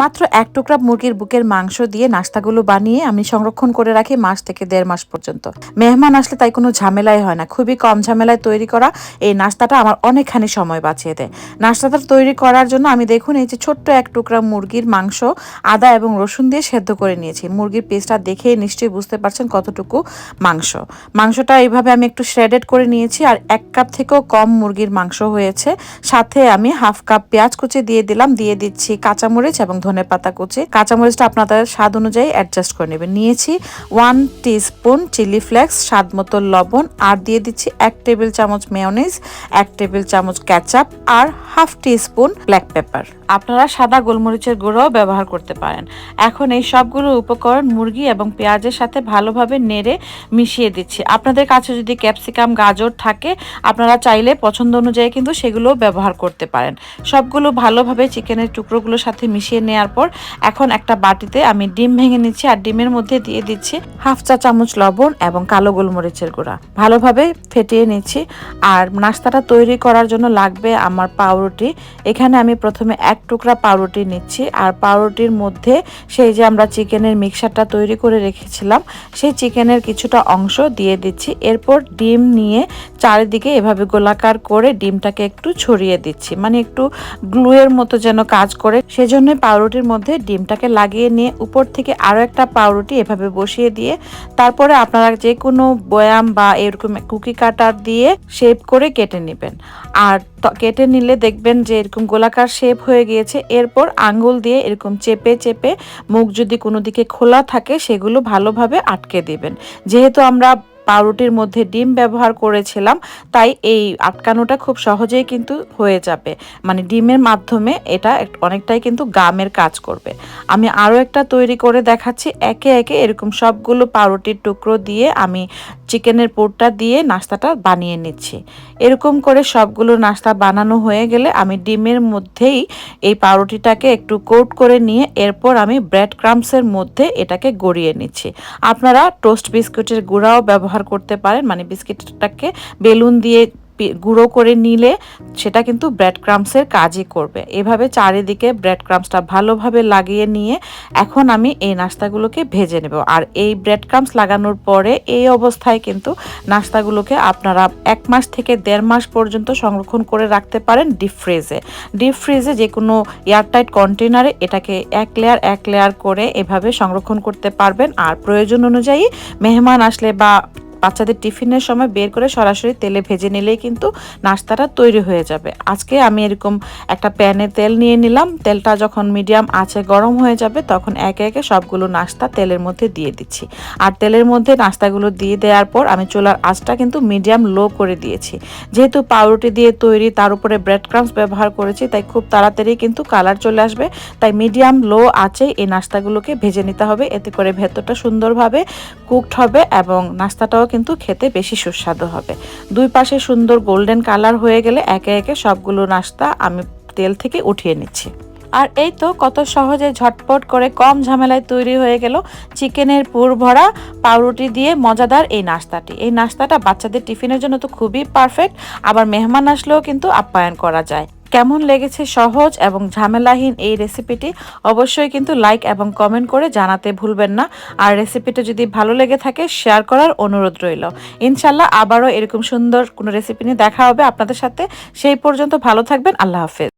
মাত্র এক টুকরা মুরগির বুকের মাংস দিয়ে নাস্তাগুলো বানিয়ে আমি সংরক্ষণ করে রাখি মাস থেকে দেড় মাস পর্যন্ত। মেহমান আসলে তাই কোনো ঝামেলাই হয় না। খুবই কম ঝামেলায় তৈরি করা এই নাস্তাটা আমার অনেকখানি সময় বাঁচিয়ে দেয়। নাস্তাটা তৈরি করার জন্য আমি দেখুন এই যে ছোট্ট এক টুকরা মুরগির মাংস, আদা এবং রসুন দিয়ে সেদ্ধ করে নিয়েছি। মুরগির পিসটা দেখে নিশ্চয়ই বুঝতে পারছেন কতটুকু মাংস। মাংসটা এইভাবে আমি একটু শ্রেডেড করে নিয়েছি আর এক কাপ থেকেও কম মুরগির মাংস হয়েছে। সাথে আমি হাফ কাপ পেঁয়াজ কুচি দিয়ে দিলাম। দিয়ে দিচ্ছি কাঁচামরিচ এবং ধনে পাতা কুচি, কাঁচামরিচটা আপনাদের স্বাদ অনুযায়ী অ্যাডজাস্ট করে নেবেন। নিয়েছি ওয়ান টিস্পুন চিলি ফ্লেক্স স্বাদ মতো লবণ, আর দিয়ে দিচ্ছি এক টেবিল চামচ মেয়নিজ এক টেবিল চামচ ক্যাচাপ আর হাফ টিস্পুন ব্ল্যাক পেপার আপনারা সাদা গোলমরিচের গুঁড়োও ব্যবহার করতে পারেন। এখন এই সবগুলো উপকরণ মুরগি এবং পেঁয়াজের সাথে ভালোভাবে নেড়ে মিশিয়ে দিচ্ছি। আপনাদের কাছে যদি ক্যাপসিকাম, গাজর থাকে, আপনারা চাইলে পছন্দ অনুযায়ী কিন্তু সেগুলোও ব্যবহার করতে পারেন। সবগুলো ভালোভাবে চিকেনের টুকরোগুলোর সাথে মিশিয়ে নেওয়ার পর এখন একটা বাটিতে আমি ডিম ভেঙে নিচ্ছি আর ডিমের মধ্যে দিয়ে দিচ্ছি হাফ চা চামচ লবণ এবং কালো গোলমরিচের গুঁড়া। ভালোভাবে ফেটিয়ে নিচ্ছি। আর নাস্তাটা তৈরি করার জন্য লাগবে আমার পাউরুটি। এখানে আমি প্রথমে এক টুকরা পাউরুটি নিচ্ছি। আর পাউরুটির মধ্যে সেই যে আমরা চিকেনের মিক্সারটা তৈরি করে রেখেছিলাম, সেই চিকেনের কিছুটা অংশ দিয়ে দিচ্ছি। এরপর ডিম নিয়ে চারিদিকে এভাবে গোলাকার করে ডিমটাকে একটু ছড়িয়ে দিচ্ছি। মানে একটু গ্লুয়ের মতো যেন কাজ করে। সেজন্য পাউরুটির মধ্যে ডিমটাকে লাগিয়ে নিয়ে উপর থেকে আরও একটা পাউরুটি এভাবে বসিয়ে দিয়ে, তারপরে আপনারা যে কোনো বয়াম বা এরকম কুকি কাটার দিয়ে শেপ করে কেটে নেবেন। আর কেটে নিলে দেখবেন যে এরকম গোলাকার শেপ হয়ে গিয়েছে। এরপর আঙ্গুল দিয়ে এরকম চেপে চেপে মুখ যদি কোনো দিকে খোলা থাকে, সেগুলো ভালোভাবে আটকে দেবেন। যেহেতু আমরা পাউরুটির মধ্যে ডিম ব্যবহার করেছিলাম, তাই এই আটকানোটা খুব সহজেই কিন্তু হয়ে যাবে। মানে ডিমের মাধ্যমে এটা অনেকটাই কিন্তু গামের কাজ করবে। আমি আরও একটা তৈরি করে দেখাচ্ছি। একে একে এরকম সবগুলো পাউরুটির টুকরো দিয়ে আমি চিকেনের পোরটা দিয়ে নাস্তাটা বানিয়ে নিচ্ছি। এরকম করে সবগুলো নাস্তা বানানো হয়ে গেলে আমি ডিমের মধ্যেই এই পাউরুটিটাকে একটু কোট করে নিয়ে এরপর আমি ব্রেড ক্রামসের মধ্যে এটাকে গড়িয়ে নিচ্ছি। আপনারা টোস্ট বিস্কুটের গুঁড়াও ব্যবহার করতে পারেন মানে বিস্কিটটাকে বেলুন দিয়ে গুঁড়ো করে নিলে সেটা কিন্তু ব্রেড ক্রামসের কাজই করবে। এভাবে চারিদিকে ব্রেড ক্রামসটা ভালোভাবে লাগিয়ে নিয়ে এখন আমি এই নাস্তাগুলোকে ভেজে নেব। আর এই ব্রেড ক্রামস লাগানোর পরে এই অবস্থায় কিন্তু নাস্তাগুলোকে আপনারা এক মাস থেকে দেড় মাস পর্যন্ত সংরক্ষণ করে রাখতে পারেন ডিপ ফ্রিজে ডিপ ফ্রিজে যে কোনো এয়ারটাইট কন্টেনারে এটাকে এক লেয়ার এক লেয়ার করে এভাবে সংরক্ষণ করতে পারবেন। আর প্রয়োজন অনুযায়ী মেহমান আসলে বা বাচ্চাদের টিফিনের সময় বের করে সরাসরি তেলে ভেজে নিলেই কিন্তু নাস্তাটা তৈরি হয়ে যাবে। আজকে আমি এরকম একটা প্যানে তেল নিয়ে নিলাম, তেলটা যখন মিডিয়াম আছে গরম হয়ে যাবে তখন একে একে সবগুলো নাস্তা তেলের মধ্যে দিয়ে দিচ্ছি। আর তেলের মধ্যে নাস্তাগুলো দিয়ে দেওয়ার পর আমি চুলার আঁচটা কিন্তু মিডিয়াম লো করে দিয়েছি। যেহেতু পাউরুটি দিয়ে তৈরি তার উপরে ব্রেড ক্রামস ব্যবহার করেছি, তাই খুব তাড়াতাড়ি কিন্তু কালার চলে আসবে। তাই মিডিয়াম লো আছেই এই নাস্তাগুলোকে ভেজে নিতে হবে। এতে করে ভেতরটা সুন্দরভাবে কুকড হবে এবং নাস্তাটাও কিন্তু খেতে বেশি সুস্বাদু হবে। দুই পাশে সুন্দর গোল্ডেন কালার হয়ে গেলে একে একে সবগুলো নাস্তা আমি তেল থেকে উঠিয়ে নিচ্ছি। আর এই তো কত সহজে ঝটপট করে কম ঝামেলায় তৈরি হয়ে গেল চিকেনের পুর ভরা পাউরুটি দিয়ে মজাদার এই নাস্তাটি। এই নাস্তাটা বাচ্চাদের টিফিনের জন্য তো খুবই পারফেক্ট আবার মেহমান আসলেও কিন্তু আপ্যায়ন করা যায়। কেমন লেগেছে সহজ এবং ঝামেলাহীন এই রেসিপিটি অবশ্যই কিন্তু লাইক এবং কমেন্ট করে জানাতে ভুলবেন না। আর রেসিপিটা যদি ভালো লেগে থাকে শেয়ার করার অনুরোধ রইল। ইনশাল্লাহ আবারও এরকম সুন্দর কোনো রেসিপি নিয়ে দেখা হবে আপনাদের সাথে। সেই পর্যন্ত ভালো থাকবেন, আল্লাহ হাফেজ।